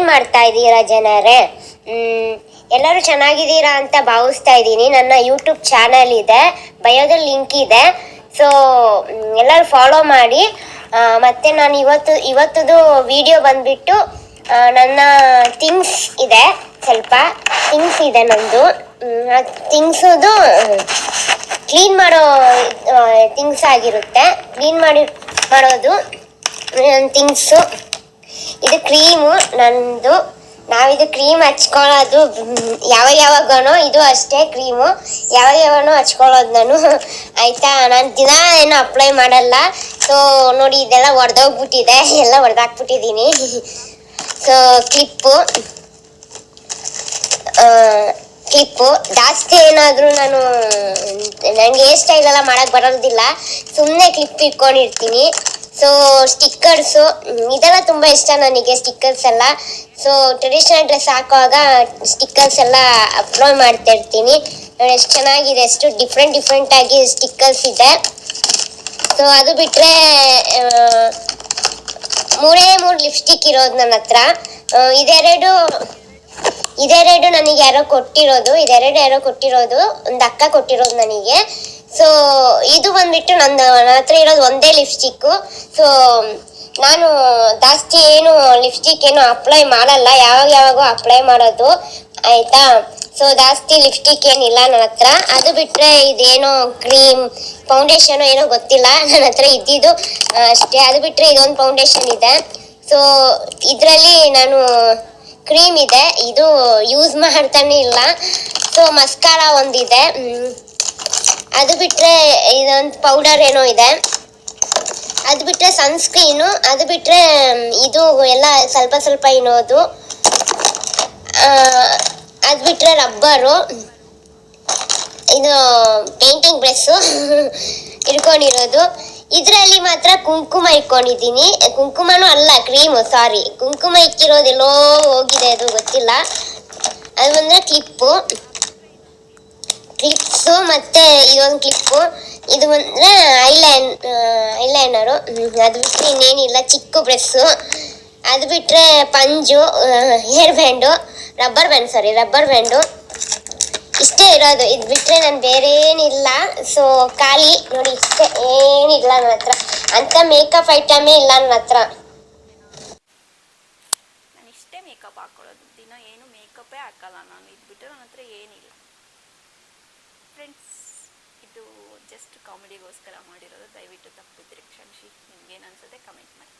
ಏನ್ ಮಾಡ್ತಾ ಇದ್ದೀರಾ ಜನರೇ? ಎಲ್ಲರೂ ಚೆನ್ನಾಗಿದ್ದೀರಾ ಅಂತ ಭಾವಿಸ್ತಾ ಇದ್ದೀನಿ. ನನ್ನ ಯೂಟ್ಯೂಬ್ ಚಾನಲ್ ಇದೆ ಬಯೋದಲ್ಲಿ ಲಿಂಕ್ ಇದೆ. ಸೊ ಎಲ್ಲರೂ ಫಾಲೋ ಮಾಡಿ. ಮತ್ತೆ ನಾನು ಇವತ್ತು, ಇವತ್ತದು ವಿಡಿಯೋ ಬಂದ್ಬಿಟ್ಟು ನನ್ನ ಥಿಂಗ್ಸ್ ಇದೆ, ಸ್ವಲ್ಪ ಥಿಂಗ್ಸ್ ಇದೆ ನಂದು. ಥಿಂಗ್ಸದು ಕ್ಲೀನ್ ಮಾಡೋ ಥಿಂಗ್ಸ್ ಆಗಿರುತ್ತೆ. ಕ್ಲೀನ್ ಮಾಡಿ, ಮಾಡೋದು ನನ್ನ ಥಿಂಗ್ಸು ಇದು ಕ್ರೀಮು, ನಂದು. ನಾವಿದು ಕ್ರೀಮ್ ಹಚ್ಕೊಳ್ಳೋದು, ಯಾವ ಯಾವಾಗ ಯಾವಾಗನೋ ಇದು ಅಷ್ಟೇ ಕ್ರೀಮು. ಯಾವ ಯಾವಾಗನೋ ಹಚ್ಕೊಳ್ಳೋದು ನಾನು. ಆಯ್ತಾ? ನಾನು ದಿನ ಏನು ಅಪ್ಲೈ ಮಾಡಲ್ಲ. ಸೊ ನೋಡಿ, ಇದೆಲ್ಲ ಒಡೆದೋಗ್ಬಿಟ್ಟಿದೆ ಎಲ್ಲ ಒಡೆದಾಕ್ಬಿಟ್ಟಿದ್ದೀನಿ ಸೊ ಕ್ಲಿಪ್ಪು ಕ್ಲಿಪ್ಪು ಜಾಸ್ತಿ ಏನಾದರೂ ನಾನು ನನಗೆ ಹೇರ್ ಸ್ಟೈಲ್ ಎಲ್ಲ ಮಾಡಕ್ಕೆ ಬರೋದಿಲ್ಲ. ಸುಮ್ಮನೆ ಕ್ಲಿಪ್ ಇಟ್ಕೊಂಡಿರ್ತೀನಿ. ಸೊ ಸ್ಟಿಕ್ಕರ್ಸು ಇದೆಲ್ಲ ತುಂಬ ಇಷ್ಟ ನನಗೆ ಸ್ಟಿಕ್ಕರ್ಸ್ ಎಲ್ಲ. ಸೊ ಟ್ರೆಡಿಷ್ನಲ್ ಡ್ರೆಸ್ ಹಾಕುವಾಗ ಸ್ಟಿಕ್ಕರ್ಸ್ ಎಲ್ಲ ಅಪ್ಲೋಡ್ ಮಾಡ್ತಾ ಇರ್ತೀನಿ. ಎಷ್ಟು ಚೆನ್ನಾಗಿದೆ, ಎಷ್ಟು ಡಿಫ್ರೆಂಟ್ ಡಿಫ್ರೆಂಟ್ ಆಗಿ ಸ್ಟಿಕ್ಕರ್ಸ್ ಇದೆ. ಸೊ ಅದು ಬಿಟ್ಟರೆ ಮೂರೇ ಮೂರು ಲಿಪ್ಸ್ಟಿಕ್ ಇರೋದು ನನ್ನ ಹತ್ರ. ಇದೆರಡು ಇದೆರಡು ನನಗೆ ಯಾರೋ ಕೊಟ್ಟಿರೋದು, ಇದೆರಡು ಯಾರೋ ಕೊಟ್ಟಿರೋದು, ಒಂದು ಅಕ್ಕ ಕೊಟ್ಟಿರೋದು ನನಗೆ. ಸೊ ಇದು ಬಂದ್ಬಿಟ್ಟು ನನ್ನ ನನ್ನ ಹತ್ರ ಇರೋದು ಒಂದೇ ಲಿಪ್ಸ್ಟಿಕ್ಕು ಸೊ ನಾನು ಜಾಸ್ತಿ ಏನು ಲಿಪ್ಸ್ಟಿಕ್ ಏನು ಅಪ್ಲೈ ಮಾಡಲ್ಲ. ಯಾವಾಗ ಯಾವಾಗೂ ಅಪ್ಲೈ ಮಾಡೋದು. ಆಯಿತಾ? ಸೊ ಜಾಸ್ತಿ ಲಿಪ್ಸ್ಟಿಕ್ ಏನಿಲ್ಲ ನನ್ನ ಹತ್ರ. ಅದು ಬಿಟ್ಟರೆ ಇದೇನೋ ಕ್ರೀಮ್ ಫೌಂಡೇಶನ್ ಏನೋ ಗೊತ್ತಿಲ್ಲ. ನನ್ನ ಹತ್ರ ಇದ್ದಿದ್ದು ಅಷ್ಟೇ. ಅದು ಬಿಟ್ಟರೆ ಇದೊಂದು ಫೌಂಡೇಶನ್ ಇದೆ. ಸೊ ಇದರಲ್ಲಿ ನಾನು ಕ್ರೀಮ್ ಇದೆ. ಇದು ಯೂಸ್ ಮಾಡ್ತಾನೆ ಇಲ್ಲ. ಸೊ ಮಸ್ಕಾರ ಒಂದಿದೆ. ಅದು ಬಿಟ್ಟರೆ ಇದೊಂದು ಪೌಡರ್ ಏನೋ ಇದೆ. ಅದು ಬಿಟ್ಟರೆ ಸನ್ಸ್ಕ್ರೀನು ಅದು ಬಿಟ್ಟರೆ ಇದು ಎಲ್ಲ ಸ್ವಲ್ಪ ಸ್ವಲ್ಪ ಇನ್ನೋದು. ಅದು ಬಿಟ್ಟರೆ ರಬ್ಬರು ಇದು ಪೇಂಟಿಂಗ್ ಬ್ರಷ್ಷು ಇಟ್ಕೊಂಡಿರೋದು. ಇದರಲ್ಲಿ ಮಾತ್ರ ಕುಂಕುಮ ಇಟ್ಕೊಂಡಿದ್ದೀನಿ. ಕುಂಕುಮನೂ ಅಲ್ಲ ಕ್ರೀಮು ಸಾರಿ ಕುಂಕುಮ ಇಕ್ಕಿರೋದೆಲ್ಲೋ ಹೋಗಿದೆ ಅದು, ಗೊತ್ತಿಲ್ಲ. ಅದು ಬಂದರೆ ಕ್ಲಿಪ್ಪು ಕ್ಲಿಪ್ಸು ಮತ್ತು ಇದೊಂದು ಕ್ಲಿಪ್ ಇದು ಬಂದ್ರೆ ಐಲೈನ್ ಐಲೈನರು. ಅದು ಬಿಟ್ಟರೆ ಇನ್ನೇನಿಲ್ಲ, ಚಿಕ್ಕ ಬ್ರೆಸ್ ಅದು ಬಿಟ್ಟರೆ ಪಂಜು hair band, rubber band sorry rubber band. ಇಷ್ಟೇ ಇರೋದು. ಇದು ಬಿಟ್ಟರೆ ನಾನು ಬೇರೆ ಏನಿಲ್ಲ ಸೊ ಖಾಲಿ. ನೋಡಿ, ಇಷ್ಟೇ ಏನಿಲ್ಲ ನನ್ನ ಹತ್ರ. ಅಂಥ ಮೇಕಪ್ ಐಟಮೇ ಇಲ್ಲ ನನ್ನ ಹತ್ರ. ಇಷ್ಟೇ ಮೇಕಪ್ ಹಾಕೊಳ್ಳೋದು. ದಿನ ಏನು ಮೇಕಪ್ಪೇ ಹಾಕಲ್ಲ ನಾನು. ಇದು ಬಿಟ್ಟರೆ ನನ್ನ ಏನಿಲ್ಲ. ಫ್ರೆಂಡ್ಸ್ ಇದು ಜಸ್ಟ್ ಕಾಮಿಡಿಗೋಸ್ಕರ ಮಾಡಿರೋದು ದಯವಿಟ್ಟು ತಪ್ಪಿದ್ರೆ. ಕ್ಷಮಿಸಿ ನಿಮ್ಗೇನು ಅನ್ಸುತ್ತೆ ಕಮೆಂಟ್ ಮಾಡಿ.